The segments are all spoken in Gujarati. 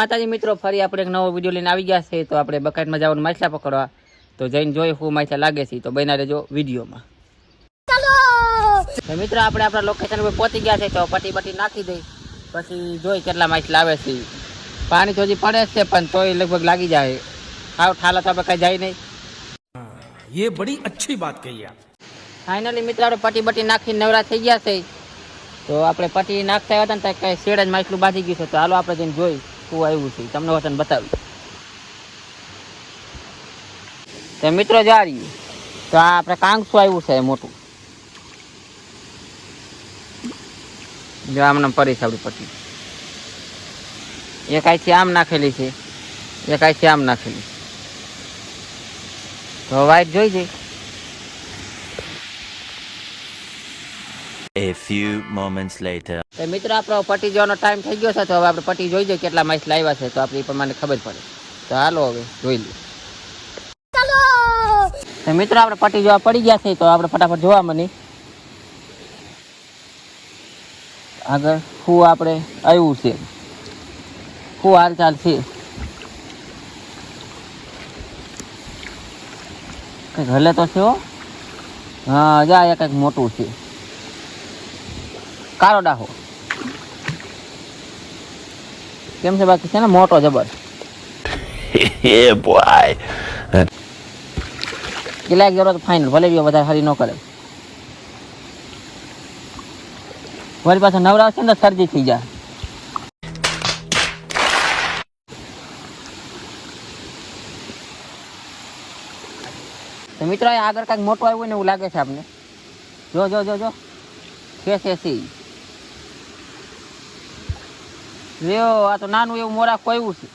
માતાજી મિત્રો ફરી આપણે એક નવો વીડિયો લઈને આવી ગયા છે તો આપણે બકાટમાં જવાનું માછલા પકડવા. તો જઈને જોઈ હું માછલા લાગે છે તો બન્યા રહેજો વિડીયોમાં. તો આપણે આપણા લોકેશન ઉપર પહોંચી ગયા છે તો પટી પટી નાખી દઈ. પછી જોઈ કેટલા માછલા આવે છે. પાણી તો હજી પડે છે પણ તોય લગભગ લાગી જાય. ખાવ ઠાલા તો આપણે કઈ જાય નહીં. યે બડી અચ્છી વાત કહી આપ. ફાઇનલી મિત્રો આપણે પટી બટી નાખી નવરા થઈ ગયા છે. તો આપણે પટી નાખતા હતા ને ત્યાં કાંઈ શેડ જ માછલું બાંધી ગયું છે તો હાલો આપણે જઈને શું આવ્યું છે તમને વતન બતાવ્યું તો મિત્રો જા રહ્યું તો આ આપણે કાંગસું આવ્યું છે મોટું. જો આમને પડી છે આપણી પટ્ટી એક આઈથી આમ નાખેલી છે, એક આઈથી આમ નાખેલી તો વાઈટ જોઈ જઈ A few moments later. તો મિત્રો આપણો પટી જોવાનો ટાઈમ થઈ ગયો છે તો હવે આપણે પટી જોઈ જઈએ કેટલા માઇસ લાવ્યા છે તો આપણે એ પ્રમાણે ખબર પડે. તો હાલો હવે જોઈ લઈએ. તો મિત્રો આપણે પટી જોવા પડી ગયા છે તો આપણે ફટાફટ જોવા મને આગળ શું આપણે આવ્યું છે? શું હાલચાલ છે? કંઈક હલે તો છે હો. હા જા એ કંઈક મોટું છે. કાળો ડાહો. કેમ છે બાકી છે ને? મોટો જબર. કેટલા જરૂરત ફાઇનલ ભલે બી વધારે હરી ન કરે. વળી પાછા નવરા છે ને શરદી થઈ જાય. તો મિત્રો આગળ કાંઈક મોટું આવ્યું ને એવું લાગે છે આપને. જો જો જો જો. છે છે સી લ્યો, આ તો નાનું એવું મોરા કોયું છે.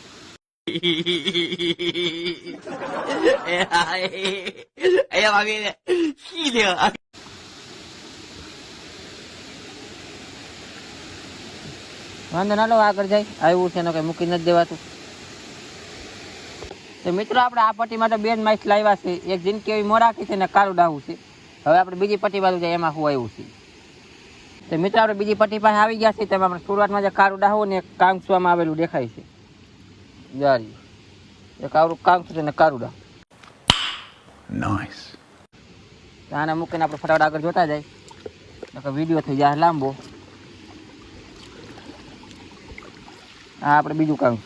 વાંધો ના લો આગળ જાય. આવ્યું છે, એનો કઈ મૂકી નથી દેવાતું. તો મિત્રો, આપણે આ પટ્ટી માટે બે જ માઇસ લાવ્યા છે. એક જિંદગી એવી મોરાખી છે ને કાળું ડાવું છે. હવે આપણે બીજી પટ્ટી બાજુ જાય એમાં હું આવ્યું છે. તો મિત્રો આપણે બીજી પટ્ટી પાસે આવી ગયા છીએ તેમાં આપણે શરૂઆતમાં જે કારું ડાહું ને કાંગસુવામાં આવેલું દેખાય છે. જારી. એ કાળું કાંગસુ છે ને કારું ડાહું. Nice. આને મૂકીને આપણે ફટાફટ આગળ જોતા જાય. નકર વીડિયો થઈ જાય લાંબો. આ આપણે બીજું કામ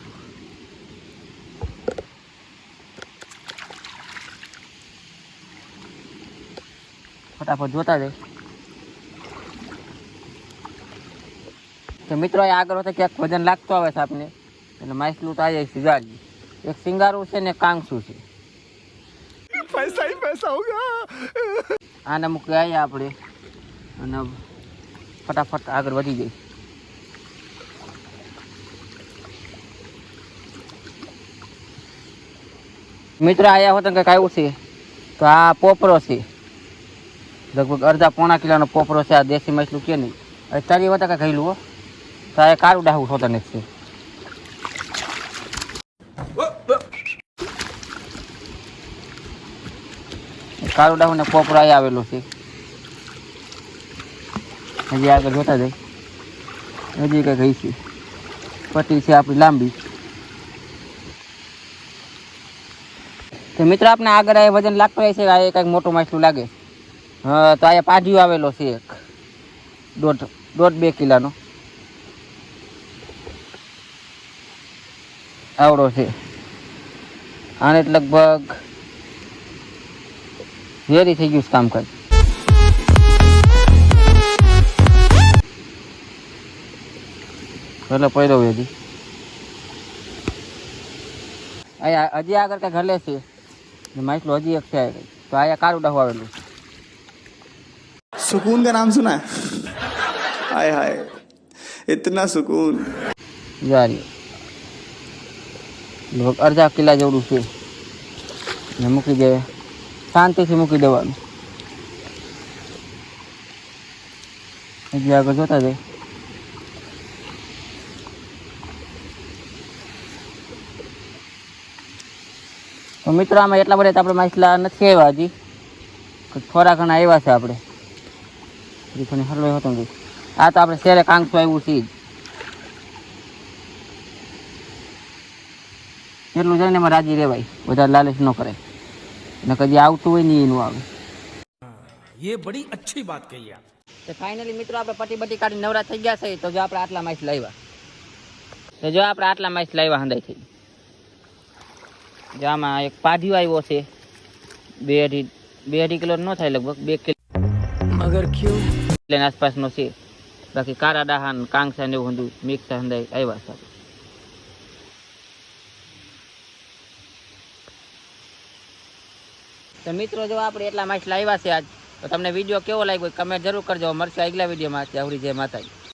ફટાફટ જોતા જાય. તો મિત્રો આગળ તો ક્યાંક વજન લાગતો આવે છે આપને. એટલે માછલું તો આવી સુજાડી એક સિંગારું છે ને કાંગસું છે. પૈસા પૈસા હોગા આને મૂકી આવ્યા આપણે. અને ફટાફટ આગળ વધી જઈ મિત્ર આયા હોત કંઈક આવ્યું છે તો આ પોપરો છે. લગભગ અડધા પોણા કિલોનો પોપરો છે આ દેશી માછલું કે નહીં. અત્યારે વતા કંઈક હૈલું હો. તો આ કાળું ડાહું સોતને છે કાળું ડાહું ને પોપરો અહીંયા આવેલું છે. હજી આગળ જોતા જાય હજી કંઈક ગઈ છે પટ્ટી છે આપણી લાંબી. તો મિત્ર આપણે આગળ આ વજન લાગતો હોય છે, આ કંઈક મોટું માછલું લાગે. હા, તો અહીંયા પાઢિયું આવેલો છે એક. દોઢ દોઢ બે કિલાનો. આવડો છે આને જ લગભગ વેરી થઈ ગયું છે કામકાજ એટલે પડ્યો હજી અહીંયા હજી આગળ કંઈક હલે છે ને માછલું હજી એક છે આગળ. તો અહીંયા કાળું ડાહું આવેલું છે सुकून का नाम सुना है हाय हाय इतना सुकून જારી લગભગ અડધા કિલા જેવડું છે. ને મૂકી દે, શાંતિથી મૂકી દેવાનું. એટલે આગળ જોતા જાય તો મિત્રો, આમાં એટલા બધા આપણે માછલા નથી આવ્યા હજી. થોડા ઘણા આવ્યા છે આપણે. ઘણી હલવાઈ હતો આ તો આપણે શેરે કાંગસું આવ્યું છે જ. એટલું જઈને એમાં રાજી રહેવાય. વધારે લાલચ ન કરે. ને કદી આવતું હોય નહીં એનું આવે. એ બડી અચ્છી વાત કહી તો ફાઇનલી મિત્રો આપણે પટી બટી કાઢી નવરા થઈ ગયા છે. તો જો આપણે આટલા માઇસ લાવ્યા. તો જો આપણે આટલા માઇસ લાવ્યા હંદાઈ થઈ. જો આમાં એક પાઢિયો આવ્યો છે. બે અઢી બે અઢી કિલો ન થાય લગભગ બે કિલો. મગર ક્યુ? આસપાસનો છે. બાકી કારા ડાહાન કાંગસા ને એવું હંદું મિક્સ હંદાઈ આવ્યા સાથે તો મિત્રો, જો આપણે એટલા માછલા આવ્યા છે આજ, તો તમને વીડિયો કેવો લાગ્યો કમેન્ટ જરૂર કરજો. મળશે આગલા વિડીયોમાં ત્યાં જય માતાજી.